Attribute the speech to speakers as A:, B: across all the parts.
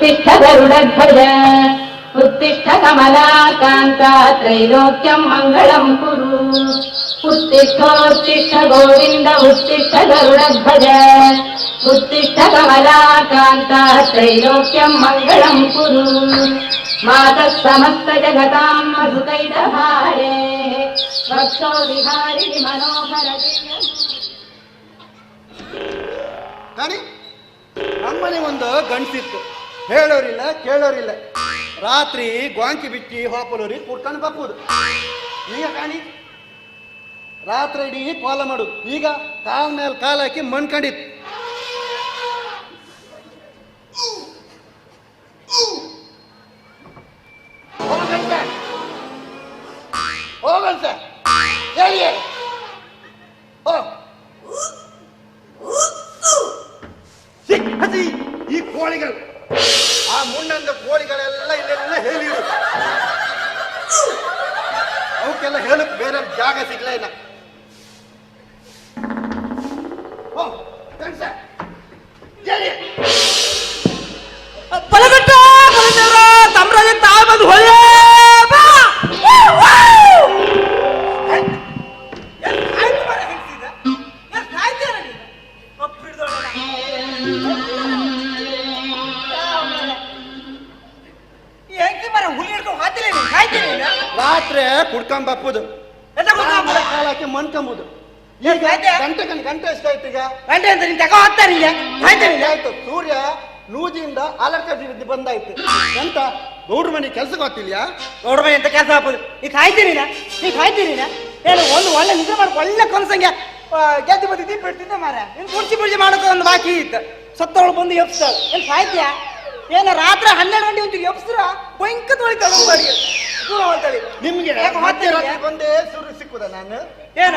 A: उत्तिष्ठ गरुडध्वज उत्तिष्ठ कमलाकान्त त्रैलोक्यम् मङ्गलम् कुरु उत्तिष्ठोत्तिष्ठ गोविन्द उत्तिष्ठ गरुडध्वज उत्तिष्ठ कमलाकान्त त्रैलोक्यम् मङ्गलम् कुरु मातः समस्तजगताम् मधुकैटभारे वक्षो विहारिणि मनोहर
B: ಕಾಣಿ ನಮ್ಮನೆ ಒಂದು ಗಂಡಸಿತ್ತು ಹೇಳೋರಿಲ್ಲ, ಕೇಳೋರಿಲ್ಲ. ರಾತ್ರಿ ಗ್ವಾಂಕಿ ಬಿಚ್ಚಿ ಹೋಪಲೋರಿ ಕೂಡ್ಕೊಂಡು ಬಪ್ಪುದು ಈಗ ಕಾಣಿ. ರಾತ್ರಿ ಇಡೀ ಕೋಲ ಮಾಡುದು ಈಗ ಕಾಲ್ ಮೇಲೆ ಕಾಲ ಹಾಕಿ ಮಣ್ಕೊಂಡಿತ್ತು ಕುಡ್ಕೊಂಡ್ ಬಪ್ಪುದು ಕಾಲಕ್ಕೆ ಹಾಕಿ ಮಣ್ಕೊಂಬುದು ಈಗ
C: ಆಯ್ತಾ?
B: ಗಂಟೆ ಗಂಟೆ ಎಷ್ಟಾಯ್ತು ಈಗ?
C: ಗಂಟೆ ಅಂತ ನಿನ್ ಹೋಗ್ತಾರೆ ಈಗ
B: ಈಗ ಆಯ್ತು? ಸೂರ್ಯ ನೂಜಿಯಿಂದ ಅಲರ್ಕ ಬಂದಾಯ್ತು. ಎಂತ? ಗೌಡ್ರ ಮನೆ ಕೆಲ್ಸಕ್ಕೆ ಗೌಡ್ರ
C: ಮನೆ ಅಂತ ಕೆಲಸ ಹಾಕೋದು ಈಗ ಕಾಯ್ತೀರಿ ಈಗ ಕಾಯ್ತೀರಿ ಏನು ಒಂದು ಒಳ್ಳೆ ನಿದ್ರೆ ಮಾಡಿ ಒಳ್ಳೆ ಕನ್ಸಂಗೆ ಗೆದ್ದು ಬದಿ ದೀಪ ಇಡ್ತಿದ್ದೆ ಮಾರ ಇನ್ನು ಕುರ್ಚಿ ಪೂಜೆ ಮಾಡೋದು ಒಂದು ಬಾಕಿ ಇತ್ತು. ಸತ್ತವಳು ಬಂದು ಎಪ್ಸ್ತಾಳೆ ಏನು ಸಾಯ್ತ್ಯಾ ಏನು ರಾತ್ರಿ ಹನ್ನೆರಡು ಗಂಟೆ ಒಂದು ಎಪ್ಸ್ರ ಭಯಂಕರ ತೊಳಿತಾಳು
B: ನಿಮ್ಗೆ
C: ಯಾಕೆ? ಸುರು?
B: ಬಂದೇ ಸೂರ್ಯ ಸಿಕ್ಕುದ ನಾನು?
C: ಏನ?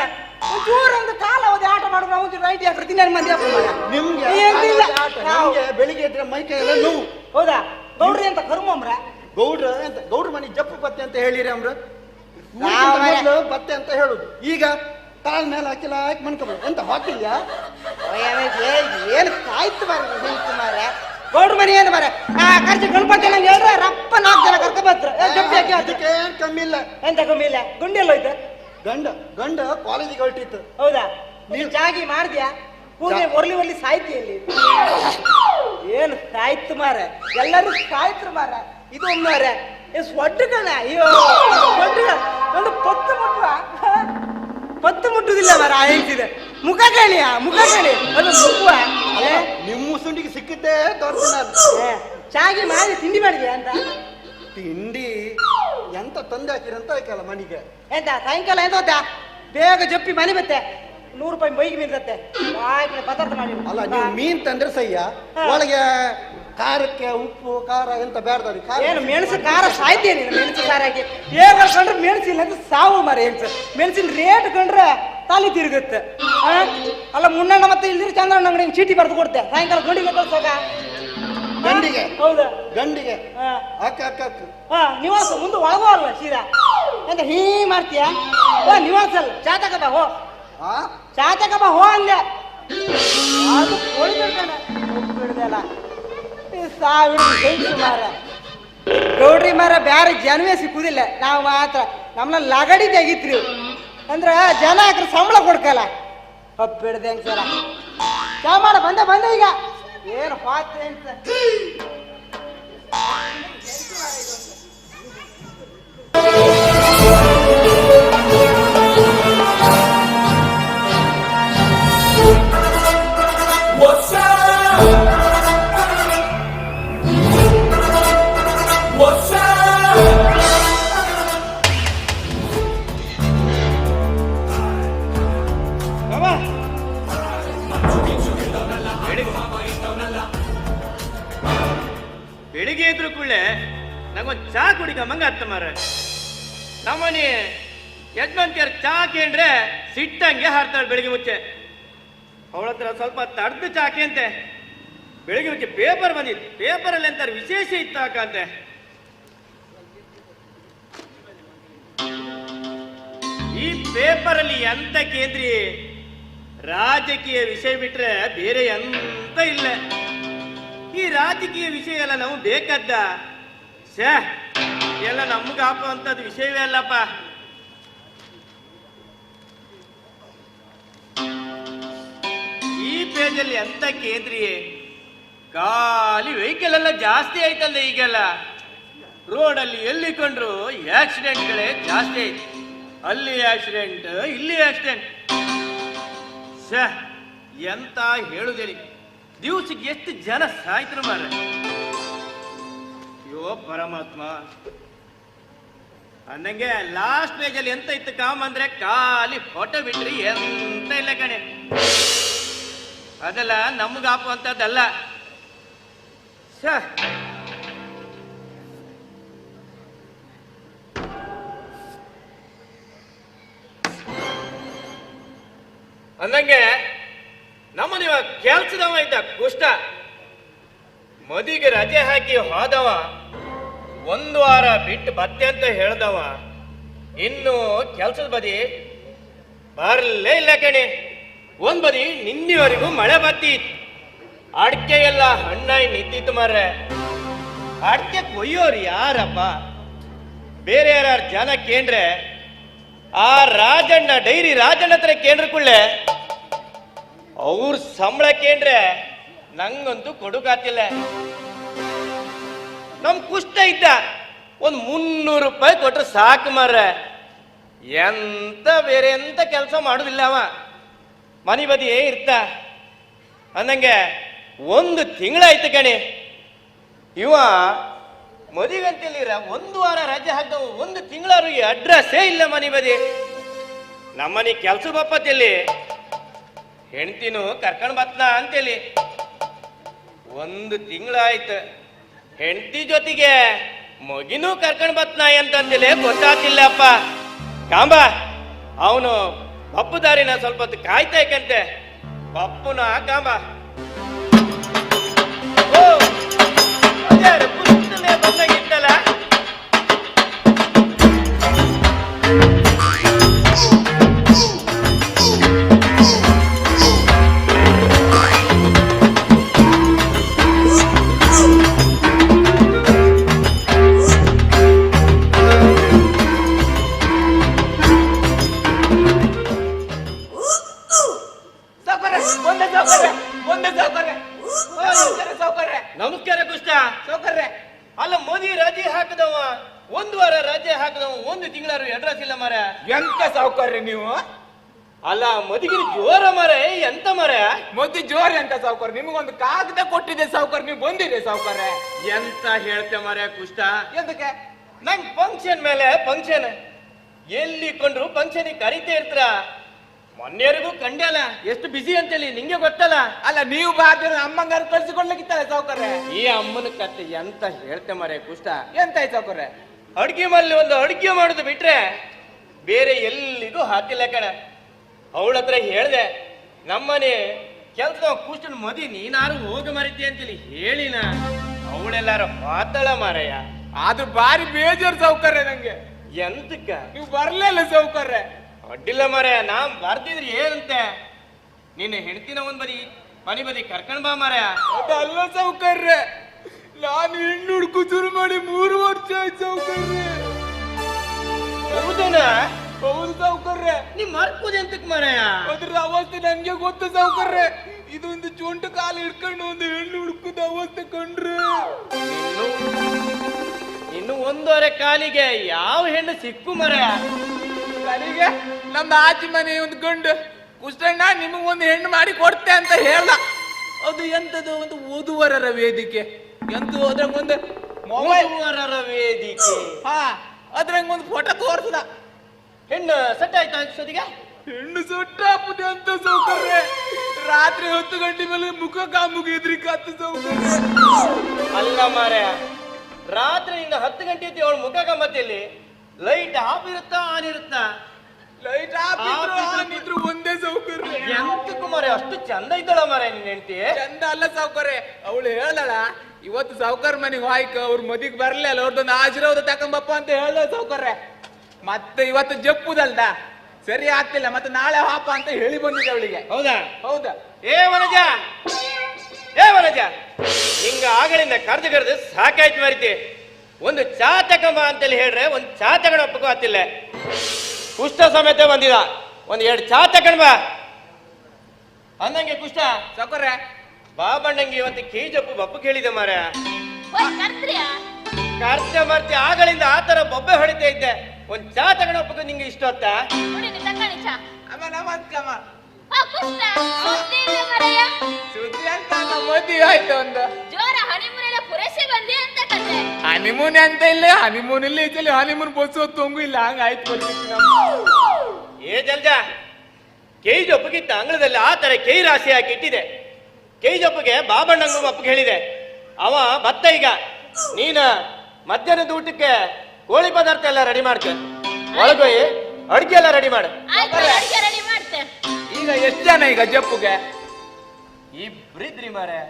C: ಒಂಚೂರು ಒಂದು ಕಾಲ ಓದಿ ಆಟ ಮಾಡಿದ್ರೆ ಒಂದು ರೈಟ್ ಯಾಕೆ ದಿನ ಮಂದಿ ಹಾಕು ಮಾರ್ರೆ.
B: ನಿಮ್ಗೆ
C: ಏನಿಲ್ಲ.
B: ಆಟ, ನಮ್ಗೆ ಬೆಳಿಗ್ಗೆ ಎದ್ರೆ ಮೈ ಕೈ ಎಲ್ಲ ನೋವು.
C: ಹೌದಾ? ಗೌಡ್ರಿ ಅಂತ ಕರ್ಮಂಬ್ರ
B: ಗೌಡ್ರ ಅಂತ ಗೌಡ್ರ ಮನೆ ಜಪ್ಪು ಬತ್ತೆ ಅಂತ ಹೇಳಿರಿ ಅಮ್ರ
C: ನಾವು
B: ಮೊದ್ಲು ಬತ್ತೆ ಅಂತ ಹೇಳುದು. ಈಗ ಕಾಲ್ ಮೇಲೆ ಹಾಕಿಲ್ಲ ಹಾಕಿ ಮನ್ಕೊಬೋದು ಎಂತ ಹಾಕಿಲ್ಲ?
C: ಏನು ಕಾಯ್ತು ಮಾರ ಮಾರ ಗೌಡ್ರ ಮನೆ ಏನು ಬರ ಆ ಖರ್ಚು ಗಣಪತಿ ನಂಗೆ ಹೇಳ್ರ ರಪ್ಪ ನಾಲ್ಕು ಜನ ಕರ್ಕೊ ಬತ್ರ ಜಪ್ಪಿ ಹಾಕಿ ಅದಕ್ಕೆ
B: ಅದಕ್ಕೆ ಏನ್ ಕಮ್ಮಿ ಇಲ್ಲ.
C: ಎಂತ ಕಮ್ಮಿ ಇಲ್ಲ? ಗುಂಡಿ ಎಲ್ಲ ಹೋಯ್ತು?
B: ಗಂಡ ಗಂಡ ಕಾಲೇಜಿಗೆ ಹೊರಟಿತ್ತು.
C: ಹೌದಾ? ನೀವು ಜಾಗಿ ಮಾಡಿದ್ಯಾ? ಪೂಜೆ ಒರ್ಲಿ ಒರ್ಲಿ ಸಾಯ್ತಿ ಇಲ್ಲಿ. ಏನು ಸಾಯ್ತು ಮಾರ ಎಲ್ಲರೂ ಸಾಯ್ತ್ರು ಮಾರ ಇದು ಮಾರ ಕಣ ಅಯ್ಯೋ ಒಟ್ಟು ಒಂದು ಪತ್ತು ಮುಟ್ಟುವ ಪತ್ತು ಮುಟ್ಟುದಿಲ್ಲ ಮಾರ ಹೇಳ್ತಿದೆ ಮುಖ ಕೇಳಿಯ? ಮುಖ ಕೇಳಿ. ಅದು ಮುಗುವ?
B: ನಿಮ್ಮ ಸುಂಡಿಗೆ ಸಿಕ್ಕುತ್ತೆ ತೋರ್ಸಿ ನಾನು.
C: ಚಾಗಿ ಮಾಡಿ ತಿಂಡಿ ಮಾಡಿದೆ ಅಂತ?
B: ತಿಂಡಿ ಎಂತ ತಂದೆ ಹಾಕಿರಂತ ಆಯ್ಕಲ್ಲ ಮನೆಗೆ.
C: ಎಂತ ಸಾಯಂಕಾಲ ಎಂತ ಬೇಗ ಜಪ್ಪಿ ಮನೆ ಬತ್ತೆ. ನೂರು ರೂಪಾಯಿ ಮೈಗೆ ಮೀನ್ಸತ್ತೆ ಆಯ್ತು ಪದಾರ್ಥ ಮಾಡಿ
B: ಅಲ್ಲ ನೀವು ಮೀನ್ ತಂದ್ರೆ ಸಯ್ಯ. ಒಳಗೆ ಖಾರಕ್ಕೆ ಉಪ್ಪು ಖಾರ ಎಂತ ಬೇಡ್ದವ್ರಿ ಖಾರ
C: ಏನು ಮೆಣಸು ಖಾರ ಸಾಯ್ತೇನೆ ಮೆಣಸು ಖಾರ ಹಾಕಿ. ಹೇಗ ಕಂಡ್ರೆ ಮೆಣಸಿಲ್ಲ ಅಂತ ಸಾವು ಮರ ಸರ್ ಮೆಣಸಿನ ರೇಟ್ ಕಂಡ್ರೆ ತಲೆ ತಿರುಗುತ್ತೆ? ಅಲ್ಲ ಮುನ್ನಣ್ಣ ಮತ್ತೆ ಇಲ್ದಿರ ಚಂದ್ರಣ್ಣ ಅಂಗಡಿ ಚೀಟಿ ಬರೆದು ಕೊಡ್ತೆ. ಸಾಯಂಕಾಲ ಗಂಡಿಗೆ ಕಳ್ಸಾಕ
B: ಗಂಡಿಗೆ.
C: ಹೌದಾ?
B: ಗಂಡಿಗೆ.
C: ಹಾ
B: ಅಕ್ಕ ಅಕ್ಕ ಅಕ್ಕ
C: ಹಾ ನಿವಾಸ ಮುಂದೆ ಒಳಗೋ ಅಲ್ಲ ಸೀದಾ? ಅಂತ ಹೀ ಮಾಡ್ತೀಯಾ? ಓ ನಿವಾಸ ಅಲ್ಲ. ಚಾತಕ ಬಾ ಹೋ.
B: ಚಾ
C: ಚಾತಕ ಬಾ ಹೋ ಅಂದೆ. ಅದು ಈ ಸಾವಿರ ಮಾರ. ಗೌಡ್ರಿ ಮಾರ ಬ್ಯಾರೆ ಜನವೇ ಸಿಕ್ಕುದಿಲ್ಲ ನಾವು ಮಾತ್ರ ನಮ್ಮನ್ನ ಲಗಡಿ ತೆಗಿತ್ರಿ. ಅಂದ್ರ ಜನ ಹಾಕ್ರೆ ಸಂಬಳ ಕೊಡ್ಕಲ್ಲ. ಹಬ್ಬಿಡ್ದೆ ಹೆಂಗ್ ಸರ? ಚಾ ಮಾಡ ಬಂದೆ ಬಂದೆ ಈಗ. ಏನು ಪಾತ್ರೆ ಅಂತ
D: ಅಂತೆ. ಬೆಳಿಗ್ಗೆ ಪೇಪರ್ ಬಂದಿತ್ತು. ಪೇಪರಲ್ಲಿ ಅಂತಾರೆ ವಿಶೇಷ ಇತ್ತು ಹಾಕಂತೆ ಈ ಪೇಪರಲ್ಲಿ ಎಂತ ಕೇಂದ್ರಿ? ರಾಜಕೀಯ ವಿಷಯ ಬಿಟ್ರೆ ಬೇರೆ ಎಂತ ಇಲ್ಲ. ಈ ರಾಜಕೀಯ ವಿಷಯ ಎಲ್ಲ ನಾವು ಬೇಕಾದ್ದ? ಛೇ, ಎಲ್ಲ ನಮ್ಗೆ ಹಾಕುವಂಥದ್ದು ವಿಷಯವೇ ಅಲ್ಲಪ್ಪ. ಈ ಅಂತ ಕೇಂದ್ರಿಯೇ? ಖಾಲಿ ವೆಹಿಕಲ್ ಎಲ್ಲ ಜಾಸ್ತಿ ಆಯ್ತಲ್ಲ ಈಗೆಲ್ಲ. ರೋಡಲ್ಲಿ ಎಲ್ಲಿ ಕಂಡ್ರು ಆಕ್ಸಿಡೆಂಟ್ಗಳೇ ಜಾಸ್ತಿ ಆಯ್ತು. ಅಲ್ಲಿ ಆಕ್ಸಿಡೆಂಟ್, ಇಲ್ಲಿ ಆಕ್ಸಿಡೆಂಟ್. ಸ ಎಂತ ಹೇಳುದಿರಿ. ದಿವಸಕ್ಕೆ ಎಷ್ಟು ಜನ ಸಾಯ್ತರು ಮಾರ ಅಯ್ಯೋ, ಪರಮಾತ್ಮ. ಅನ್ನಂಗೆ ಲಾಸ್ಟ್ ಪೇಜಲ್ಲಿ ಎಂತ ಇತ್ತು ಕಾಮ್ ಅಂದ್ರೆ ಖಾಲಿ ಫೋಟೋ ಬಿಟ್ರಿ ಎಂತ ಇಲ್ಲ ಕಣೆ. ಅದೆಲ್ಲ ನಮ್ಗೆ ಹಾಕುವಂಥದ್ದಲ್ಲ ಅಂದಂಗೆ ಅಂದಂಗೆ ನಮ್ಮನಿವ ಕೆಲ್ಸದವ ಇದ್ದ ಕುಷ್ಟ. ಮದಿಗೆ ರಜೆ ಹಾಕಿ ಹೋದವ. ಒಂದು ವಾರ ಬಿಟ್ಟು ಬತ್ತೆ ಅಂತ ಹೇಳ್ದವ. ಇನ್ನು ಕೆಲ್ಸದ ಬದಿ ಬರ್ಲೇ ಇಲ್ಲ ಕಣೆ. ಒಂದ್ ಬದಿ ನಿನ್ನೆವರೆಗೂ ಮಳೆ ಬತ್ತಿತ್ತು ಅಡ್ಕೆ ಎಲ್ಲ ಹಣ್ಣಾಯ್ ನಿಂತಿತ್ತು ಮಾರ್ರೆ. ಅಡ್ಕೆ ಕೊಯ್ಯೋರು ಯಾರಪ್ಪ? ಬೇರೆ ಯಾರು ಜನ ಕೇಂದ್ರೆ, ಆ ರಾಜಣ್ಣ, ಡೈರಿ ರಾಜಣ್ಣ ಹತ್ರ ಕೇಂದ್ರ ಕುಳ್ಳೆ ಅವ್ರ ಸಂಬಳ ಕೇಂದ್ರೆ ನಂಗಂತೂ ಕೊಡುಕಾತಿಲ್ಲ ನಮ್ ಕುಷ್ಟ ಇದ್ದ, ಒಂದ್ ಮುನ್ನೂರು ರೂಪಾಯಿ ಕೊಟ್ರೆ ಸಾಕು ಮಾರ್ರೆ. ಎಂತ ಬೇರೆ ಎಂತ ಕೆಲಸ ಮಾಡುದಿಲ್ಲ ಅವ. ಮನೆ ಬದಿಯೇ ಇರ್ತ. ಅಂದಂಗೆ ಒಂದು ತಿಂಗಳಾಯ್ತು ಕಣಿ. ಇವ ಮದುವೆಂತಲ್ಲಿರ ಒಂದು ವಾರ ರಜೆ ಹಾಕವು ಒಂದು ತಿಂಗಳಾರು ಅಡ್ರೆಸ್ಸೇ ಇಲ್ಲ ಮನೆ ಬದಿ. ನಮ್ಮನೆ ಕೆಲ್ಸ ಬಪ್ಪತ್ತಿಲ್ಲಿ. ಹೆಣ್ತಿನು ಕರ್ಕೊಂಡ್ ಬತ್ತ ಅಂತೇಳಿ ಒಂದು ತಿಂಗಳಾಯ್ತು. ಹೆಂಡತಿ ಜೊತೆಗೆ ಮಗಿನೂ ಕರ್ಕೊಂಡ್ ಅಂತಂದಿಲ್ಲ ಅಂತಂದೇಳಿ ಗೊತ್ತಾತಿಲ್ಲಪ್ಪ ಕಾಂಬ, ಅವನು ಬಪ್ಪು ದಾರಿನ ಸ್ವಲ್ಪ ಹೊತ್ತು ಕಾಯ್ತಾ ಇಕಂತೆ ಪಪ್ಪುನ ಕಾಂಬ ಓ ಅದ್ಯಾರು
E: ನೀವು?
D: ಅಲ್ಲ ಮದಿಗಿನ ಜೋರ ಮರ ಎಂತ ಮರ?
E: ಮದ್ದು ಜೋರಿ ಎಂತ ಸಾವುಕಾರ? ನಿಮಗೊಂದು ಕಾಗದ ಕೊಟ್ಟಿದೆ ಸಾವುಕಾರ ನೀವು ಬಂದಿದೆ ಸಾವುಕಾರ.
D: ಎಂತ ಹೇಳ್ತೆ ಮರ ಕುಷ್ಟ
C: ಎಂತಕ್ಕೆ?
D: ನಂಗ್ ಫಂಕ್ಷನ್ ಮೇಲೆ ಫಂಕ್ಷನ್ ಎಲ್ಲಿ ಕೊಂಡ್ರು ಫಂಕ್ಷನ್ ಕರಿತೇ ಇರ್ತೀರ? ಮೊನ್ನೆರಿಗೂ ಕಂಡಲ್ಲ ಎಷ್ಟು ಬಿಸಿ ಅಂತೇಳಿ ನಿಂಗೆ ಗೊತ್ತಲ್ಲ?
E: ಅಲ್ಲ ನೀವು ಬಾಧ್ಯ ಅಮ್ಮಂಗಾರ ಕಳ್ಸಿಕೊಡ್ಲಿಕ್ಕಿತ್ತಲ್ಲ ಸಾವುಕಾರ?
D: ಈ ಅಮ್ಮನ ಕತ್ತೆ ಎಂತ ಹೇಳ್ತೆ ಮರೆ ಕುಷ್ಟ
E: ಎಂತ ಆಯ್ತು ಸಾವುಕಾರ?
D: ಅಡ್ಗೆ ಮಲ್ಲಿ ಒಂದು ಅಡ್ಗೆ ಮಾಡುದು ಬಿಟ್ರೆ ಬೇರೆ ಎಲ್ಲಿಗೂ ಹಾಕಿಲ್ಲ ಕಣ. ಅವಳ ಹತ್ರ ಹೇಳ್ದೆ, ನಮ್ಮನೆ ಕೆಲ್ಸ ಕೂಸ್ಟನ್ ಮದಿ ನೀನಾರು ಹೋಗ ಮರಿತಿ ಅಂತೇಳಿ ಹೇಳಿನ ಅವಳೆಲ್ಲಾರ ಮಾತಾಳ ಮಾರಯ್ಯ.
E: ಆದ್ರೂ ಬಾರಿ ಬೇಜಾರು ಸೌಕರ್ಯ ನಂಗೆ.
D: ಎಂತಕ್ಕ?
E: ನೀವು ಬರ್ಲಿಲ್ಲ ಸೌಕರ್ಯ.
D: ಅಡ್ಡಿಲ್ಲ ಮಾರಯ್ಯ ನಾ ಬರ್ತಿದ್ರಿ ಏನಂತೆ? ನಿನ್ನ ಹೆಂಡತಿನ ಒಂದ್ ಬದಿ, ಮನೆ ಬದಿ ಕರ್ಕೊಂಡ್ ಬಾ ಮಾರಯ್ಯ.
E: ಅದಲ್ಲ ಸೌಕರ್ಯ. ನಾನು ಹೆಣ್ಣು ಹುಡುಕು ಶುರು ಮಾಡಿ ಮೂರು ವರ್ಷ ಆಯ್ತು ಸಾವುಕಾರ
D: ಹೌದನ
E: ಹೌದು ಸಾವುಕಾರ
D: ನೀ ಮರ್ಕೋದೆ ಅಂತಕ್ ಮಾರಯ್ಯ
E: ಅದ್ರ ಅವಸ್ಥೆ ನನ್ಗೆ ಗೊತ್ತು ಸಾವುಕಾರ ಇದೊಂದು ಚೊಂಟು ಕಾಲು ಹಿಡ್ಕೊಂಡು ಒಂದು ಹೆಣ್ಣು ಹುಡುಕುದ ಅವಸ್ಥೆ ಕಂಡ್ರೆ.
D: ಇನ್ನು ಒಂದೂವರೆ ಕಾಲಿಗೆ ಯಾವ ಹೆಣ್ಣು ಸಿಕ್ಕು ಮರಯ್ಯ
E: ಕಾಲಿಗೆ? ನಮ್ಮ ಆಚಿ ಮನೆ ಒಂದು ಗಂಡು. ಕುಷ್ಟಣ್ಣ ನಿಮಗೆ ಒಂದು ಹೆಣ್ಣು ಮಾಡಿ ಕೊಡ್ತೆ ಅಂತ ಹೇಳ ಅದು ಎಂತದು? ಒಂದು ಓದುವರರ ವೇದಿಕೆ. ಎಂತ ಹೋದ್ರೆ ಒಂದು ಮೊಬೈಲ್
D: ವೇದಿಕೆ.
E: ಹಾ. ಅದ್ರಂಗ ಒಂದು ಫೋಟೋ ತೋರ್ಸದ
D: ಹೆಣ್ಣು ಸೆಟ್ ಆಯ್ತಾ ಅನ್ಸೋದಿಗೆ
E: ಹೆಣ್ಣು ಸೊಟ್ಟಾಪುದೆ ಅಂತ ಸೌಕರ್ಯ. ರಾತ್ರಿ ಹತ್ತು ಗಂಟೆ ಮೇಲೆ ಮುಖ ಕಾಮುಗ ಕತ್ತು ಸೌಕರ್ಯ.
D: ಅಲ್ಲ ಮಾರಯ್ಯ ರಾತ್ರಿಯಿಂದ ಹತ್ತು ಗಂಟೆ ಇದ್ದು ಅವಳು ಮುಖ ಗಮ್ಮತ್ತಿಯಲ್ಲಿ ಲೈಟ್ ಆಫ್ ಇರುತ್ತಾ ಆನ್ ಇರುತ್ತಾ?
E: ಲೈಟ್ ಆಫ್ ಇದ್ರು ಆನ್ ಇದ್ರು ಒಂದೇ ಸೌಕರ್ಯ.
D: ಎಂತಕ್ಕೂ ಮಾರೆ ಅಷ್ಟು ಚಂದ ಇದ್ದಳ ಮಾರೆ ನಿನ್ನ ಹೆಂಡತಿ?
E: ಚಂದ ಅಲ್ಲ ಸೌಕರ್ಯ. ಅವಳು ಹೇಳಳ ಇವತ್ತು ಸಾವುಕಾರ ಮನೆಗೆ ಹೋಯ್ಕ ಅವ್ರ ಮದಿಗೆ ಬರ್ಲಿಲ್ಲ ಅವ್ರದ್ದೊಂದು ಆಶೀರ್ವಾದ ತಕೊಂಬಪ್ಪ ಅಂತ ಹೇಳ್ದ ಸಾವುಕಾರೆ ಮತ್ತೆ ಇವತ್ತು ಜಪ್ಪುದಲ್ದ? ಸರಿ ಆಗ್ತಿಲ್ಲ ಮತ್ತೆ ನಾಳೆ ಹಾಪ ಅಂತ ಹೇಳಿ ಬಂದಿದೆ ಅವಳಿಗೆ.
D: ಹೌದಾ?
E: ಹೌದಾ.
D: ಏ ವನಜ! ಏ ವನಜ! ಹಿಂಗ ಆಗಳಿಂದ ಕರೆದು ಕರೆದು ಸಾಕಾಯ್ತು ಮರಿತಿ ಒಂದು ಚಾ ತಕಂಬ ಅಂತೇಳಿ ಹೇಳ್ರೆ ಒಂದು ಚಾ ತಗೊಂಡು ಒಪ್ಪಕೋ ಆತಿಲ್ಲ ಕುಷ್ಟ ಸಮೇತ ಬಂದಿದ. ಒಂದು ಎರಡು ಚಾ ತಗೊಂಡ್ಬಾ ಅಂದಂಗೆ ಕುಷ್ಟ
E: ಸೌಕರ್ಯ
D: ಬಾಬಣ್ಣಂಗೆ ಇವತ್ತು ಕೇಜಪ್ಪು ಬಪ್ಪು ಕೇಳಿದೆ ಮಾರ
F: ಓಯ್ ಕರ್ತ್ರಿಯಾ?
D: ಕರ್ತ ಮರ್ತಿ ಆಗಳಿಂದ ಆತರ ಬೊಬ್ಬೆ ಹೊಡಿತಾ ಇದ್ದೆ. ಒಂದ್ ಚಾ ತಗೊಂಡು ನಿಂಗೆ ಇಷ್ಟ ಹೊತ್ತಾ
F: ಸುದ್ದಿ
E: ಅಂತ ಮದುವೆ ಆಯ್ತು ಒಂದು.
F: ಜೋರ ಹನಿಮೂನೆಲ್ಲ ಪುರಸಿ ಬಂದಿ ಅಂತ ಕತೆ.
E: ಹನಿಮೂನ್ ಅಂತ ಇಲ್ಲ ಹನಿಮೂನ್ ಇಲ್ಲ ಇದ್ದಲ್ಲಿ ಹನಿಮೂನ್ ಬಸ್ ತೊಂಗು ಇಲ್ಲ ಹಂಗ ಆಯ್ತು ಬರ್ತಿತ್ತು ನಮ್ಮ
D: ಏ ಜಲ್ಜ ಕೈ ಜೊಪ್ಪಗಿತ್ತ ಅಂಗಳದಲ್ಲಿ ಆ ತರ ಕೈ ರಾಶಿ ಹಾಕಿ ಇಟ್ಟಿದೆ. ಕೈ ಜೊಪ್ಪಿಗೆ ಬಾಬಣ್ಣಂಗೂ ಒಪ್ಪಿಗೆ ಹೇಳಿದೆ. ಅವ ಬತ್ತ ಈಗ ನೀನ ಮಧ್ಯಾಹ್ನದ ಊಟಕ್ಕೆ ಕೋಳಿ ಪದಾರ್ಥ ಎಲ್ಲ ರೆಡಿ ಮಾಡ್ತೇನೆ ಒಳಗೋಯಿ ಅಡಿಗೆ ಎಲ್ಲ ರೆಡಿ ಮಾಡು.
F: ಆಯ್ತು ಅಡಿಗೆ ರೆಡಿ ಮಾಡ್ತೆ.
E: ಈಗ ಎಷ್ಟು ಜನ ಈಗ ಜಪ್ಪುಗೆ?
D: ಇಬ್ರಿದ್ರಿ ಮಾರೆ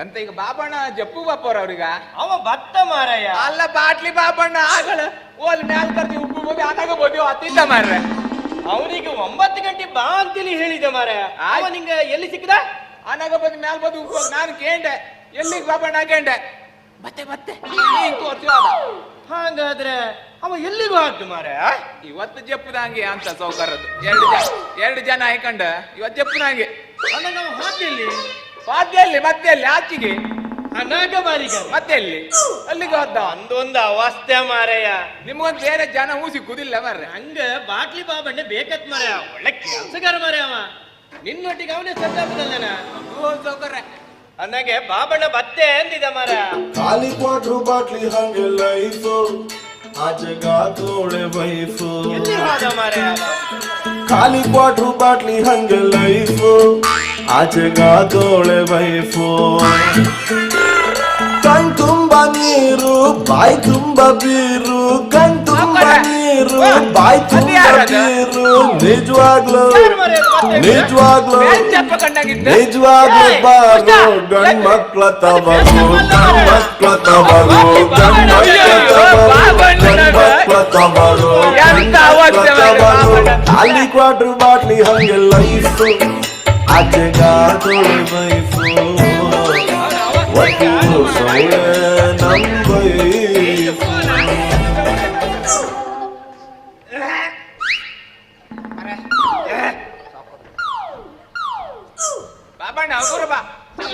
E: ಎಂತ ಈಗ ಬಾಬಣ್ಣ ಜಪ್ಪು ಬಾಪೋರ ಅವ್ರೀಗ?
D: ಅವ ಬತ್ತ ಮಾರಯ್ಯ
E: ಅಲ್ಲ ಬಾಟ್ಲಿ ಬಾಬಣ್ಣ ಆಗಳ ಓಲ್ ಮ್ಯಾಲ್ ತರ್ತಿ ಉಪ್ಪು ಹೋಗಿ ಆದಾಗ ಬೋದಿ ಅತ್ತಿದ್ದ ಮಾರ್ರೆ.
D: ಅವನಿಗೆ ಒಂಬತ್ತು ಗಂಟೆ ಬಾ ಅಂತೀನಿ ಹೇಳಿದೆ ಮಾರ
E: ಆಗ.
D: ನಿಂಗೆ ಎಲ್ಲಿ ಸಿಕ್ಕದ?
E: ಅನಾಗ ಬಂದ ಮ್ಯಾಲ್ ಬಂದು ನಾನು ಕೇಂಡೆ ಎಲ್ಲಿಗೆ ಬಾಬಣ್ಣ ಕೇಂಡೆ? ಮತ್ತೆ ಮತ್ತೆ?
D: ಹಂಗಾದ್ರೆ ಅವ ಎಲ್ಲಿಗೂ ಹಾಕ್ತು ಮಾರ
E: ಇವತ್ತು ಜಪ್ಪುದಂಗೆ ಅಂತ ಸೌಕರ್ಯದ್ದು. ಎರಡು ಜನ ಎರಡು ಜನ ಹಾಕೊಂಡ ಇವತ್ತು ಜಪ್ಪುದಂಗೆ.
D: ನಾವು ಹಾಕಿಲ್ಲಿ
E: ವಾದ್ಯ ಎಲ್ಲಿ? ಮತ್ತೆ ಅಲ್ಲಿ ಆಚಿಗೆ.
D: ಅನಾಗ ಮಾರಿಗ
E: ಮತ್ತೆ ಎಲ್ಲಿ? ಅಲ್ಲಿಗೆ ಹೋದ
D: ಒಂದೊಂದು ಅವಸ್ಥೆ ಮಾರಯ್ಯ
E: ನಿಮ್ಗೊಂದು ಬೇರೆ ಜನ ಹೂ ಸಿಕ್ಕುದಿಲ್ಲ ಮಾರ್ರೆ.
D: ಹಂಗ ಬಾಟ್ಲಿ ಬಾಬಣ್ಣ ಬೇಕತ್ ಮಾರಯ್ಯ ಒಳ್ಳೆ ಕೆಲಸಗಾರ ಮರ ಅವ. ನಿನ್ನೊಟ್ಟಿಗೆ ಅವನೇ
E: ಸೌಕರ್ಯ
D: ಅಂದಂಗೆ ಬಾಬಣ್ಣ ಬತ್ತೆ ಅಂದಿದ ಮರ.
G: ಖಾಲಿ ಕ್ವಾಟ್ರು ಬಾಟ್ಲಿ ಹಂಗೆ ಲೈಫು ಆಚೆಗಾತೋಳೆ ವೈಫು
D: ಎಲ್ಲಿ ಹೋದ ಮರ?
G: ಖಾಲಿ ಕ್ವಾಟ್ರು ಬಾಟ್ಲಿ ಹಂಗೆ ಲೈಫು ಆಚೆಗಾತೋಳೆ ವೈಫು ಕಣ್ ತುಂಬ ನೀರು ಬಾಯಿ ತುಂಬ ಬೀರು. ಕಣ್ ತುಂಬ ನೀರು. ಬಾಯ್ ತುಂಬ ಬೀರು ನಿಜವಾಗ್ಲು ನಿಜವಾಗ್ಲು
E: ಮೇಲ್ ಜಪ್ಪ ಕಂಡಾಗಿದ್ದ
G: ನಿಜವಾಗ್ಲೂ ಬಾರು ಗಂಡ್ ಮಕ್ಳ ತವರು ಗಂಡ್ ಮಕ್ಳ ತವರು ಗಂಡ್ ಮಕ್ಳ ತವರು ಗಂಡ್ ಮಕ್ಳ ತವರು ಅಲ್ಲಿ ಕ್ವಾರ್ಟರ್ ಬಾಟ್ಲಿ ಹಂಗೆ ಲೈಫು ಆಚೆಗಾದೊಳೆ ವೈಫು ಒಟ್ಟು ಸೊಳ್ಳೆ ನಂಬೈಫು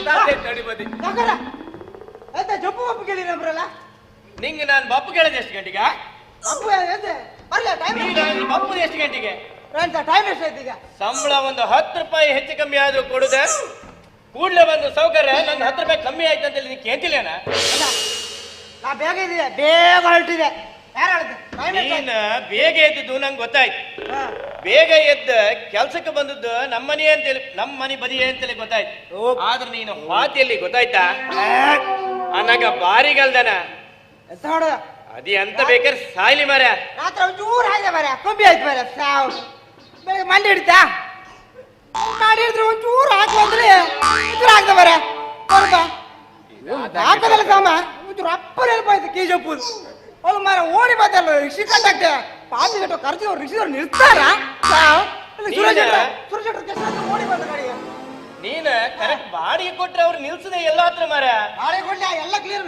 E: ಶಬ್ದಾರ್ಥ ಐತೆ ನಡಿ ಬದಿ?
C: ಸಾಕಾರ ಎಂತ ಜಪ್ಪು ಬಪ್ಪು ಕೇಳಿರಿ ನಮ್ರಲ್ಲ
D: ನಿಂಗೆ ನಾನು ಬಪ್ಪು ಕೇಳಿದೆ ಎಷ್ಟು ಗಂಟೆಗೆ?
C: ಅಪ್ಪು ಎಂತ? ಬರಲ್ಲ ಟೈಮ್
D: ನೀನು ಬಪ್ಪು ಎಷ್ಟು ಗಂಟೆಗೆ?
C: ಟೈಮ್ ಎಷ್ಟಾಯ್ತು ಈಗ?
D: ಸಂಬಳ ಒಂದು ಹತ್ತು ರೂಪಾಯಿ ಹೆಚ್ಚು ಕಮ್ಮಿ ಆದ್ರೂ ಕೊಡುದೆ. ಕೂಡಲೇ ಬಂದು ಸೌಕರ್ಯ ನನ್ನ ಹತ್ತು ರೂಪಾಯಿ ಕಮ್ಮಿ ಆಯ್ತು ಅಂತೇಳಿ ನೀನು ಕೇಳ್ತಿಲ್ಲ
C: ಅಲ್ಲ, ನಾ ಬೇಗ ಇದೀಯ ಬೇಗ ಹೊರಟಿದೆ
D: ನೀನ್ ಬೇಗ ಎದ್ದಿದ್ದು ನಂಗೆ ಗೊತ್ತಾಯ್ತು. ಬೇಗ ಎದ್ದ ಕೆಲ್ಸಕ್ಕೆ ಬಂದದ್ದು ನಮ್ಮ ಮನೆ ಅಂತೇಳಿ ನಮ್ಮ ಮನೆ ಬದಿ ಅಂತೇಳಿ ಗೊತ್ತಾಯ್ತು. ಆದ್ರೆ ನೀನು ಮಾತಿಯಲ್ಲಿ ಗೊತ್ತಾಯ್ತಾ? ಅನ್ನಗ ಬಾರಿಗಲ್ದನ? ಅದಿ ಅಂತ ಬೇಕಾದ್ರೆ ಸಾಯ್ಲಿ ಮರ
C: ರಾತ್ರಿ ಒಂಚೂರು ಮರ ಕಮ್ಮಿ ಆಯ್ತು ಮರ ಸಾವು. ಬೆಳಗ್ಗೆ ಮಂಡಿ ಹಿಡಿತಾ? ಮಾಡಿ ಹಿಡಿದ್ರೆ ಒಂಚೂರು ಹಾಕಿ ಬಂದ್ರೆ ಒಂಚೂರು ಹಾಕ್ದ ಮರ ಹಾಕದಲ್ಲ ಸಾಮ? ಒಂಚೂರು ಅಪ್ಪನ ಹೆಲ್ಪ್ ಆಯ್ತು ಕೆ ಮಾರ ಓಡಿ ಬಂದಲ್ಲ ರಿಕ್ಷಿ ಕಂಡಕ್ಟೆ ಪಾಪಿ ಗಟ್ಟು ಖರ್ಚು ಅವ್ರು ರಿಕ್ಷಿದವ್ರು ನಿಲ್ತಾರ ಸುರೇಶ್
D: ನೀನ?
C: ಓಡಿ ಬಂದ ಕಡೆಗೆ
D: ನೀನ್ ಕರೆಕ್ಟ್ ಬಾಡಿಗೆ ಕೊಟ್ರೆ ಅವ್ರು ನಿಲ್ಸದೆ ಎಲ್ಲ ಹತ್ರ ಮಾರ.
C: ಬಾಡಿಗೆ ಕೊಡ್ಲಿ ಎಲ್ಲ ಕ್ಲಿಯರ್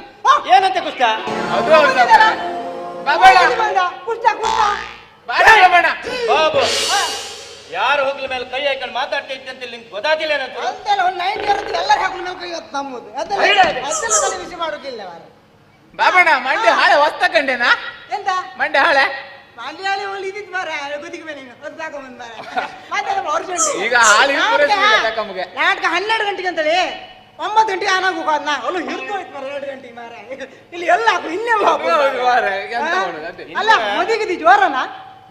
D: ಏನಂತ ಕುಷ್ಟ
E: ಅದು
C: ಕುಷ್ಟ ಕುಷ್ಟ
D: ಯಾರು ಹೋಗ್ಲ ಮೇಲೆ ಕೈ ಹಾಕೊಂಡು ಮಾತಾಡ್ತಾ ಅಂತ ನಿಂಗೆ ಗೊತ್ತಾಗಿಲ್ಲ ಏನಂತ?
C: ಒಂದು ನೈಂಟಿ ಇರುತ್ತೆ ಎಲ್ಲರೂ ಹಾಕೊಂಡು ಮೇಲೆ ಕೈ ಹತ್ತು ನಮ್ಮದು. ಅದೆಲ್ಲ ಬಿಸಿ ಮಾಡೋದಿಲ್ಲ.
E: ಬಾಬಣ್ಣ ಮಂಡಿ ಹಾಳೆ ಹೊಸ್ತ ಕಂಡೇನಾ?
C: ಎಂತ?
E: ಮಂಡಿ ಹಾಳೆ?
C: ಗುದಿಗೆ ನೀನು
E: ಈಗ ಹಾಳು.
C: ನಾಟಕ ಹನ್ನೆರಡು ಗಂಟೆಗೆ ಅಂತೇಳಿ ಒಂಬತ್ತು ಗಂಟೆಗೆ ಆನಾಗ ಹೋಗೋದ್ನ ಅಲ್ಲೂ ಹಿರಿದು ಹೋಯ್ತು ಮಾರ ಎರಡು ಗಂಟೆಗೆ ಮಾರ ಇಲ್ಲಿ ಎಲ್ಲ ಹಾಕು ಇನ್ನೆಲ್ಲ ಹಾಕು ಅಲ್ಲ ಮದಿಗಿದ್ದಿ ಜೋರನ?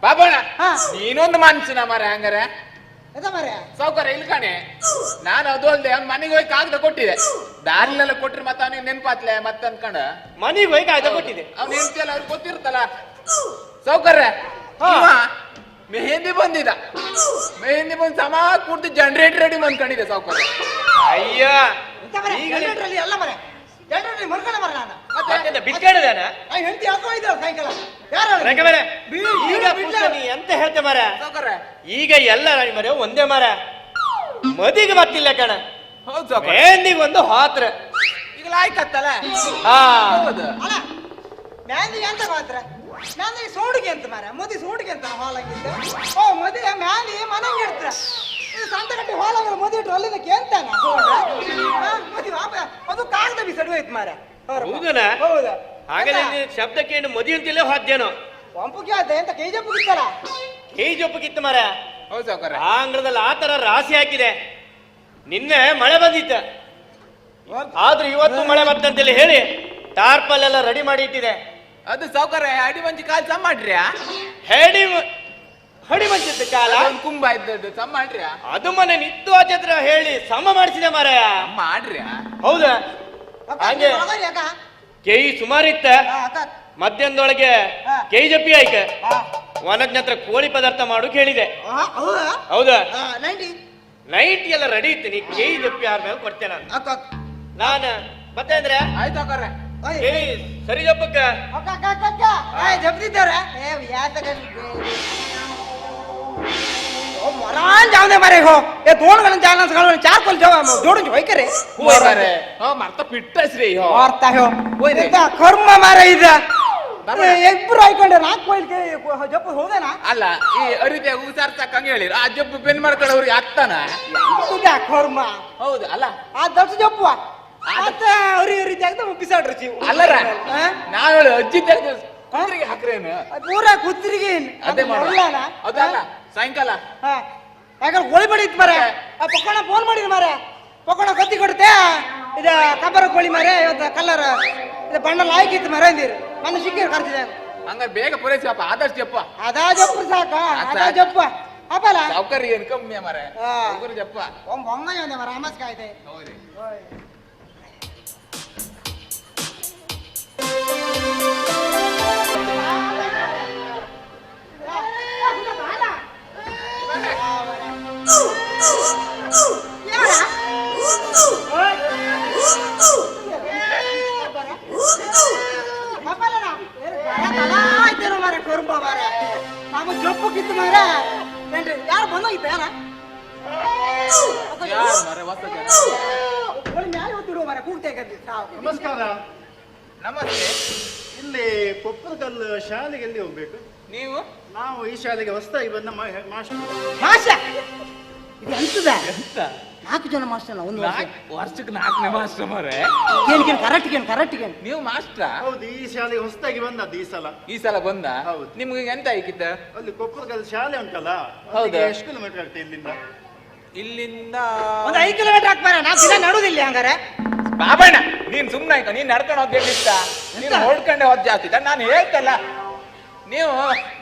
E: ಬಾಬಣ್ಣ
C: ಹಾ.
E: ನೀನೊಂದು ಮನ್ಸಿನ ಮಾರ ಹಂಗಾರೆ? ಸೌಕರ್ಯ ಇಲ್ಲಿ ಕಾಣೆ. ನಾನು ಅದು ಅಲ್ದೆ ಅವ್ನ ಮನೆಗೆ ಹೋಗಿ ಕಾಗದ ಕೊಟ್ಟಿದೆ. ದಾರಿಲೆಲ್ಲ ಕೊಟ್ರೆ ಮತ್ತೆ ಅವನಿಗೆ ನೆನ್ಪಾತ್ಲೆ ಮತ್ತೆ ಅನ್ಕೊಂಡ
D: ಮನೆಗೆ ಹೋಗಿ ಕಾಯ್ದ ಕೊಟ್ಟಿದೆ.
E: ಅವ್ನ ಹೆಂಡತಿಯಲ್ಲ ಅವ್ರಿಗೆ ಗೊತ್ತಿರುತ್ತಲ್ಲ. ಸೌಕರ್ಯ ಇವ ಮೆಹಂದಿ ಬಂದಿದ. ಮೆಹಂದಿ ಬಂದ್ ಸಮ ಕೂಡ್ದು ಜನರೇಟರ್ ರೆಡಿ ಮಾಡ್ಕೊಂಡಿದೆ ಸೌಕರ್ಯ
D: ಅಯ್ಯ.
C: ಎಲ್ಲ ಮರ
D: ಬಿಟ್ಕೊಂಡಿದಾನ
C: ಹಾಕೊಂಡಿದ್ದೆ ಸಾಯಂಕಾಲ? ಯಾರು
D: ಈಗ ನೀ ಎಂತ ಹೇಳ್ತೆ ಮರ? ಈಗ ಎಲ್ಲ ರಾಣಿ ಮರ ಒಂದೇ ಮರ. ಮದಿಗೆ ಬರ್ತಿಲ್ಲ ಕಣ.
E: ಹೌದು ಮೇಂದಿಗೆ
D: ಒಂದು ಹಾತ್ರ.
E: ಈಗ ಆಯ್ತತ್ತಲ್ಲ?
D: ಹಾ.
C: ಮ್ಯಾಂದಿಗೆ ಅಂತ ಮಾತ್ರ? ಮ್ಯಾಂದಿಗೆ ಸೋಡಿಗೆ ಅಂತ ಮಾರ? ಮದಿ ಸೋಡಿಗೆ ಅಂತ ಹಾಲಾಗಿದ್ದ? ಓ ಮದಿ ಮ್ಯಾಂದಿ ಮನೆಗೆ ಇಡ್ತಾರ? ಇದು ಸಂತಗಟ್ಟಿ ಹಾಲಾಗಲ್ಲ ಮೋದಿ ಇಟ್ರು ಅಲ್ಲಿಂದ ಕೇಂತಾನ ಅದು ಕಾಗದ ಬಿಸಡು ಆಯ್ತು ಮಾರ
D: ಹೌದಲ್ಲ?
C: ಹೌದಾ.
D: ಹಾಗಾದ್ರೆ ನೀನು ಶಬ್ದ ಕೇಳಿ ಮದಿ ಅಂತಿಲ್ಲ ಹಾದ್ಯನೋ?
C: ಪಂಪುಗೆ ಆದ ಎಂತ ಕೈ ಜಪ್ಪು ಕಿತ್ತಲ್ಲ?
D: ಕೈ ಜೊಪ್ಪಕ್ಕಿತ್ತು ಮಾರ
E: ಹೌದು ಸಾವ್ಕಾರ
D: ಆ ತರ ರಾಶಿ ಹಾಕಿದೆ. ನಿನ್ನೆ ಮಳೆ ಬಂದಿತ್ತ. ಆದ್ರೂ ಇವತ್ತು ಮಳೆ ಬರ್ತಂತೇಳಿ ಹೇಳಿ ಟಾರ್ಪಲ್ ಎಲ್ಲ ರೆಡಿ ಮಾಡಿ ಇಟ್ಟಿದೆ.
E: ಅದು ಸೌಕರ್ಯ ಅಡಿ ಮಂಜಿ ಕಾಲ್ ಸಮ ಮಾಡ್ರ್ಯಾ
D: ಹೇಳಿ ಹಡಿ ಮಂಚಿದ್ದ ಕಾಲ.
E: ಒಂದು ಕುಂಭ ಇದ್ದದ್ದು. ಸಮ ಮಾಡ್ರಿ.
D: ಅದು ಮನೆ ನಿತ್ತು ಆಚತ್ರ ಹೇಳಿ ಸಮ ಮಾಡಿಸಿದೆ ಮಾರಾಯ.
E: ಮಾಡ್ರಿ.
D: ಹೌದಾ? ಹಾಗೆ
C: ಕೇಯಿ
D: ಕೈ ಸುಮಾರಿತ್ತ ಮಧ್ಯಾಹ್ನದೊಳಗೆ ಕೇಯಿ ಜಪ್ಪಿ ಆಯ್ಕ. ಒನಜ್ಞತ್ರ ಕೋಳಿ ಪದಾರ್ಥ ಮಾಡು ಕೇಳಿದೆ.
C: ಹೌದಾ? ನೈಂಟಿ.
D: ನೈಟ್ ಎಲ್ಲ ರೆಡಿ ಇತ್ತು. ನೀ ಕೇಯಿ ಜಪ್ಪಿ ಆದ್ಮೇಲೆ ಕೊಡ್ತೇನೆ ನಾನು. ನಾನು ಮತ್ತೆ ಅಂದ್ರೆ?
E: ಆಯ್ತು
D: ಕೈ ಸರಿ ಜಪ್ಪಕ್ಕ.
C: ಅಕ್ಕ मरान जाऊ दे मारे हो ये दोन गण जाना सकाळ चार कोल जाऊ जोडून होय करे
E: ಹೋಯ್ತಾರೆ ಹಾ ಮರ್ತ ಪಿಟ್ಟಸ್ರಿ ಹೋ
C: ವಾರ್ತಾ ಹೋ
E: ಹೋಯ್ ರೆ.
C: ಎಂತ ಕರ್ಮ ಮಾರ ಇದ
E: ಬರ್ಬೇಡ.
C: ಇಬ್ರು ಆಯ್ಕೊಂಡೆ ನಾಲ್ಕು ಕೊಯ್ಲ್ಗೆ ಜಪ್ಪ ಹೋದೇನಾ
E: ಅಲ್ಲ ಈ ಅರಿತೆ ಉಸಾರ್ಸಕ್ ಹಂಗ ಹೇಳಿರ ಆ ಜಬ್ಬು ಬೆನ್ ಮಾಡ್ಕೊಳ್ಳೋರು ಆಗ್ತಾನ
C: ತುಗ ಕರ್ಮ
E: ಹೌದು ಅಲ್ಲ
C: ಆ ದೊಡ್ಡ ಜಪ್ಪು ಮತ್ತೆ ಅವ್ರಿ ಅವ್ರಿ ತೆಗ್ದು ಬಿಸಾಡ್ರಿ ಜೀವ
E: ಅಲ್ಲರ
C: ಹಾ?
E: ನಾವ್ ಹೇಳು ಅಜ್ಜಿ ತೆಗ್ದು ಕುಂದ್ರಿಗೆ ಹಾಕ್ರೇನು
C: ಪೂರ ಕುತ್ತಿರಿಗೆ
E: ಅದೇ ಮಾಡ ಅದಲ್ಲ ಸಾಯಂಕಾಲ?
C: ಹಾ. ಯಾಕಂದ್ರೆ ಬಡಿ ಇತ್ತು ಮಾರೆ ಆ ಪಕ್ಕೋಣ ಫೋನ್ ಮಾಡಿದ್ರು ಮಾರೆ ಪಕ್ಕೋಣ ಕತ್ತಿ ಕೊಡುತ್ತೆ. ಇದು ಕಬ್ಬರ ಕೋಳಿ ಮಾರೆ ಇವತ್ತು ಕಲ್ಲರ್ ಇದು ಬಣ್ಣ ಲಾಯ್ಕಿತ್ತು ಮಾರೆ ಅಂದಿರು. ನನ್ನ ಸಿಕ್ಕಿರು ಕರ್ತಿದೆ
E: ಹಂಗ ಬೇಗ ಪೂರೈಸಪ್ಪ ಆದಷ್ಟು ಜಪ್ಪ.
C: ಅದಾ ಜಪ್ಪು ಸಾಕ? ಅದಾ. ಜಪ್ಪ. ಅಪ್ಪಲ
E: ಸಾವುಕಾರಿ ಏನ್ ಕಮ್ಮಿ ಮಾರೆ. ಹುಡುಗರು ಜಪ್ಪ.
C: ಓ ಬೊಂಗ ಒಂದೆ ಮರ ಅಮಸ್ಕ
E: ಆಯ್ತೆ
C: ನಮ್ಮ
B: ನಮಸ್ಕಾರ.
E: ನಮಸ್ತೆ.
B: ಇಲ್ಲಿ ಕೊಪ್ಪರಕಲ್ಲು ಶಾಲೆಗೆ ಎಲ್ಲಿ ಹೋಗ್ಬೇಕು?
E: ನೀವು?
B: ನಾವು ಈ ಶಾಲೆಗೆ ಹೊಸದಾಗಿ ಬಂದ
C: ಮಾಷ ಇದು ಎಂತದ? ನಾಲ್ಕು ಜನ ಮಾಸ್ಟರ್ ಒಂದು ವರ್ಷ
E: ನಾಲ್ಕು ವರ್ಷಕ್ಕೆ ನಾಲ್ಕನೇ ಮಾಸ್ಟರ್ ಮರೆ?
C: ಕೇನ್ ಕೇನ್ ಕರೆಕ್ಟ್ ಕೇನ್ ಕರೆಕ್ಟ್ ಕೇನ್
E: ನೀವು ಮಾಸ್ಟರ್?
B: ಹೌದು ಈ ಶಾಲೆ ಹೊಸದಾಗಿ ಬಂದದ್ದು ಈ ಸಲ.
E: ಈ ಸಲ ಬಂದ?
B: ಹೌದು.
E: ನಿಮ್ಗೆ ಎಂತ ಆಯ್ಕಿತ್ತ?
B: ಅಲ್ಲಿ ಕೊಪ್ಪಳದಲ್ಲಿ ಶಾಲೆ ಉಂಟಲ್ಲ
E: ಹೌದು.
B: ಅಲ್ಲಿಗೆ ಎಷ್ಟು ಕಿಲೋಮೀಟರ್ ಆಗ್ತದೆ ಇಲ್ಲಿಂದ?
E: ಇಲ್ಲಿಂದ
C: ಒಂದು ಐದು ಕಿಲೋಮೀಟರ್ ಹಾಕ್ಬಾರ ನಾವು ದಿನ ನಡುದಿಲ್ಲ ಹಂಗಾರೆ.
E: ಬಾಬಣ್ಣ ನೀನ್ ಸುಮ್ನೆ ಆಯ್ತಾ? ನೀನ್ ನಡ್ಕೊಂಡು ಹೋಗ್ಲಿಷ್ಟ ನೀನ್ ಹೊಡ್ಕೊಂಡೆ ಹೋದ್ ಜಾಸ್ತಿ. ನಾನು ಹೇಳ್ತಲ್ಲ ನೀವು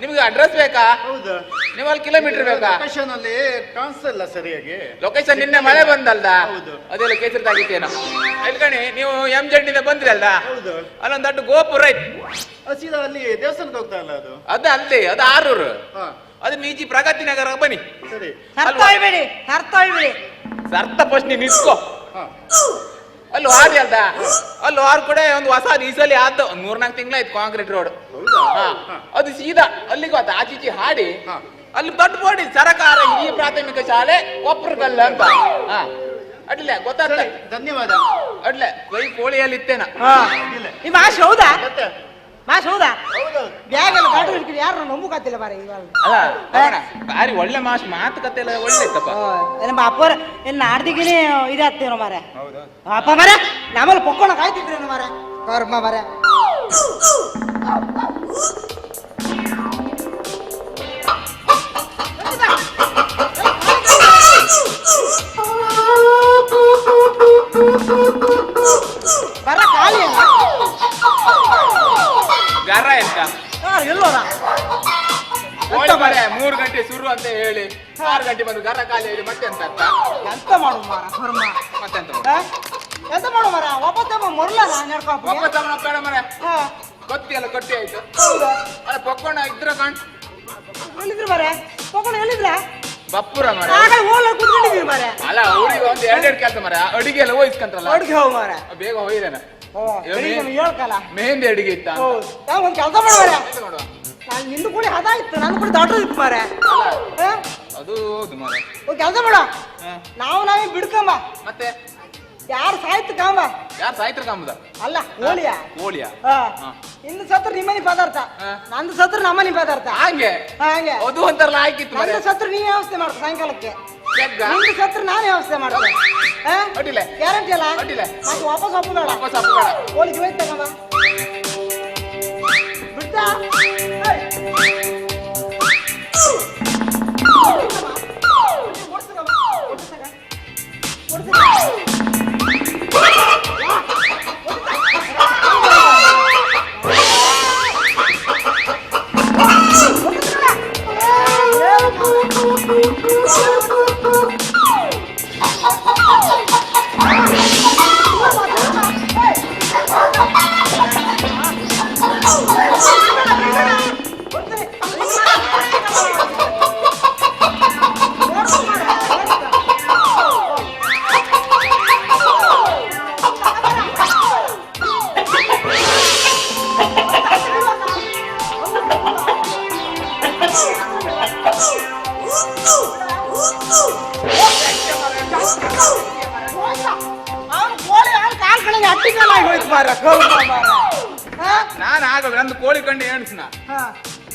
E: ನಿಮ್ಗೆ ಅಡ್ರೆಸ್ ಬೇಕಾ?
B: ಹೌದು.
E: ನೀವು ಅಲ್ಲಿ ಕಿಲೋಮೀಟರ್ ಬೇಕಾ?
B: ಲೊಕೇಶನ್ ಅಲ್ಲಿ ಕಾಣಿಸಲ್ಲ ಸರಿಯಾಗಿ.
E: ಲೊಕೇಶನ್ ನಿನ್ನೆ ಮಳೆ ಬಂದಲ್ದ?
B: ಹೌದು.
E: ಅದೆಲ್ಲ ಕೇಸರಿದಾಗಿತ್ತೇನೋ ಎಲ್ಕಣಿ ನೀವು ಎಂ ಜಡ್ನಿಂದ ಬಂದ್ರಿ ಅಲ್ದ?
B: ಹೌದು.
E: ಅಲ್ಲೊಂದು ದೊಡ್ಡ ಗೋಪುರ ಐತಿ.
B: ಅದು ಸೀದಾ ಅಲ್ಲಿ ದೇವಸ್ಥಾನಕ್ಕೆ ಹೋಗ್ತಾ ಇಲ್ಲ ಅದು?
E: ಅದು ಅಲ್ಲಿ ಅದು ಆರೂರು.
B: ಹಾ.
E: ಅದು ನೀಚಿ ಪ್ರಗತಿ ನಗರ ಬನ್ನಿ.
B: ಸರಿ.
C: ಅರ್ಥ ಆಯ್ಬೇಡಿ ಅರ್ಥ ಆಯ್ಬೇಡಿ
E: ಸರ್ತ ಫಸ್ಟ್ ನೀನು ನಿಂತ್ಕೋ.
B: ಹಾ.
E: ಅಲ್ಲಿ ವಾರಿ ಅಲ್ದ? ಅಲ್ಲಿ ಕೂಡ ಒಂದು ಹೊಸ ಈ ಆದ್ದು. ಆದ ಒಂದ್ ಮೂರ್ನಾಲ್ಕು ತಿಂಗಳಾಯ್ತು ಕಾಂಕ್ರೀಟ್ ರೋಡ್. ಅದು ಸೀದಾ ಅಲ್ಲಿಗೆ ಹೋದ ಆಚೀಚಿ ಹಾಡಿ. ಅಲ್ಲಿ ದೊಡ್ಡ ಬೋರ್ಡ್ ಸರಕಾರ ಈ ಪ್ರಾಥಮಿಕ ಶಾಲೆ ಕೊಪ್ಪರಗಲ್ಲ ಅಂತ. ಹಾ. ಅಡ್ಲೆ
B: ಗೊತ್ತಾಗ್ತದೆ ಧನ್ಯವಾದ.
E: ಅಡ್ಲೆ ಕೈ ಕೋಳಿಯಲ್ಲಿ ಇತ್ತೇನ
C: ನಿಮ್ಮ ಆಶೆ ಹೌದಾ? ಮಾಷ್ ಹೌದಾ? ಬ್ಯಾಗ್ ಎಲ್ಲ ಗಾಡಿ ಹಿಡ್ಕೊಂಡು ಯಾರು ನಂಬುಕಾತಿಲ್ಲ ಬಾರಿ ಇವಾಗ.
E: ಅಲ್ಲ ನೋಡೋಣ, ಭಾರಿ ಒಳ್ಳೆ ಮಾಸ್ ಮಾತುಕತೆ ಎಲ್ಲ ಒಳ್ಳೆ ಇತ್ತಪ್ಪ
C: ನಮ್ಮ ಅಪ್ಪರ ಏನು ನಾಡ್ದಿಗಿನೇ ಮಾರೇ ಹೌದು. ಅಪ್ಪ ಮಾರೆ ನಮ್ಮಲ್ಲಿ ಪೊಕ್ಕೋಣ ಕಾಯ್ತಿದ್ರೇನು ಮಾರೆ ಕರ್ಮ ಮರ
E: ಗಂಟೆ ಶುರು ಅಂತ ಹೇಳಿ ಆರು ಗಂಟೆ ಬಂದು ಗರ ಖಾಲಿ ಹೇಳಿ ಮತ್ತೆ ಎಂತ ಅರ್ಥ?
C: ಎಂತ ಮಾಡು ಮಾರ
E: ಮತ್ತೆಂತ
C: ಆ? ಎಂತ ಮಾಡು? ಮರ ಒಬ್ಬತ್ತಮ್ಮ ಮೊರ್ಲ ನಡ್ಕೊಪ್ಪ
E: ಒಬ್ಬ ಬೇಡ ಮರೆ.
C: ಹಾ.
E: ಕೊತ್ತಿ ಎಲ್ಲ ಕೊಟ್ಟಿ ಆಯ್ತು ಅಲ್ಲ ಪೊಕ್ಕೊಂಡ ಇದ್ರ ಕಣ್.
C: ಎಲ್ಲಿದ್ರು ಮರೆ? ಪೊಕ್ಕೋಣ ಎಲ್ಲಿದ್ರ?
E: ಬಪ್ಪುರ ಮರ.
C: ಆಗ ಓಲ ಕುತ್ಕೊಂಡಿದ್ದೀವಿ ಮರೆ.
E: ಅಲ್ಲ ಊರಿಗೆ ಒಂದು ಎರಡೆರಡು ಕೆಲಸ ಮರ. ಅಡಿಗೆ ಎಲ್ಲ ಹೋಯ್ಸ್ಕಂತಾರಲ್ಲ?
C: ಅಡ್ಗೆ ಹೋಗು ಮಾರ.
E: ಬೇಗ ಹೋಯ್ದೇನ
C: ಹೇಳ್ಕಲ್ಲ.
E: ಮೆಹಂದಿ ಅಡಿಗೆ ಇತ್ತ?
C: ಹೌದು. ಒಂದು ಕೆಲಸ ನಿಂದು ಕೂಡ ಹದ ಇತ್ತು ನನ್ನ ಕೂಡ ದೊಡ್ಡದು ಇತ್ತು ಮಾರೆ
E: ಅದು ಹೌದು ಓಕೆ
C: ಒಂದು ಕೆಲಸ ಮಾಡ ನಾವು ನಾವೇ ಬಿಡ್ಕಮ್ಮ
E: ಮತ್ತೆ?
C: ಯಾರು ಸಾಯ್ತು ಕಾಂಬ
E: ಯಾರು ಸಾಯ್ತ್ರ ಕಾಂಬದ
C: ಅಲ್ಲ ಹೋಳಿಯ?
E: ಹೋಳಿಯ.
C: ಇಂದು ಸತ್ರ ನಿಮ್ಮನಿ ಪದಾರ್ಥ. ನಂದು ಸತ್ರ ನಮ್ಮನಿ ಪದಾರ್ಥ.
E: ಹಂಗೆ?
C: ಹಾಗೆ.
E: ಅದು ಅಂತಾರಲ್ಲ ಆಯ್ಕಿತ್ತು
C: ನಂದು ಸತ್ರ ನೀ ವ್ಯವಸ್ಥೆ ಮಾಡು ಸಾಯಂಕಾಲಕ್ಕೆ. ನಿಂದು ಸತ್ರ ನಾನು ವ್ಯವಸ್ಥೆ ಮಾಡ್ತೇನೆ
E: ಅಡ್ಡಿಲ್ಲ.
C: ಗ್ಯಾರಂಟಿ ಅಲ್ಲ?
E: ಅಡ್ಡಿಲ್ಲ.
C: ಮತ್ತೆ ವಾಪಸ್ ಒಪ್ಪು ಬೇಡ
E: ವಾಪಸ್ ಹಾಕು ಬೇಡ
C: ಕೋಳಿ ಜೋಯ್ತು ಬಿಡ್ತಾ? ওরে বাবা ওরে বাবা ওরে বাবা ಕಾಲಾಗಿ ಹೋಯ್ತು ಮಾರ
E: ನಾನು ಆಗ ನಂದು ಕೋಳಿ ಕಂಡು ಎಣಿಸ್ನ
C: ಹಾ.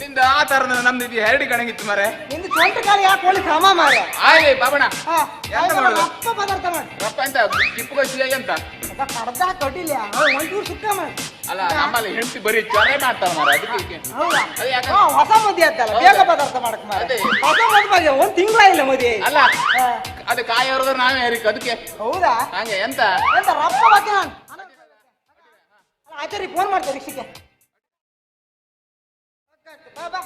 E: ನಿಂದ ಆ ತರ ನಮ್ದು ಇದು ಎರಡು ಕಣಗಿತ್ತು ಮಾರೆ
C: ನಿಂದು ಸ್ವಂತ ಕಾಲ ಯಾಕೆ ಕೋಳಿ ಸಮ ಮಾರ
E: ಆಯ್ಲಿ ಬಾಬಣ
C: ಹಾ.
E: ಎಂತ ಮಾಡೋದು?
C: ಅಪ್ಪ ಪದಾರ್ಥ ಮಾಡಿ
E: ರಪ್ಪ ಅಂತ ಕಿಪ್ಪು ಕಸಿ ಅಂತ
C: ಅದ ಕಡ್ದ ಕಡ್ಡಿಲ್ಲ ಒಂಚೂರು ಸುಕ್ಕ ಮಾಡಿ
E: ಅಲ್ಲ ನಮ್ಮಲ್ಲಿ ಹೆಂಡತಿ ಬರೀ ಚೊರೆ ಮಾಡ್ತಾರ ಮಾರ ಅದಕ್ಕೆ?
C: ಹೊಸ ಮದಿ ಆಯ್ತಲ್ಲ ಬೇಗ ಪದಾರ್ಥ ಮಾಡಕ್ ಮಾರ. ಹೊಸ ಮದಿ ಬಗ್ಗೆ ಒಂದ್ ತಿಂಗಳ ಇಲ್ಲ ಮದಿ.
E: ಅಲ್ಲ. ಅದು ಕಾಯಿ ಹೊರದ್ರೆ ನಾವೇ ಹೇರಿಕ್ ಅದಕ್ಕೆ.
C: ಹೌದಾ?
E: ಹಂಗೆ ಎಂತ?
C: ಎಂತ ರಪ್ಪ ಬಗ್ಗೆ ನಾನು ಆಚಾರಿ ಫೋನ್ ಮಾಡ್ತಾರೆ ರಿಕ್ಷಿಗೆ ಬಾ ಬಾ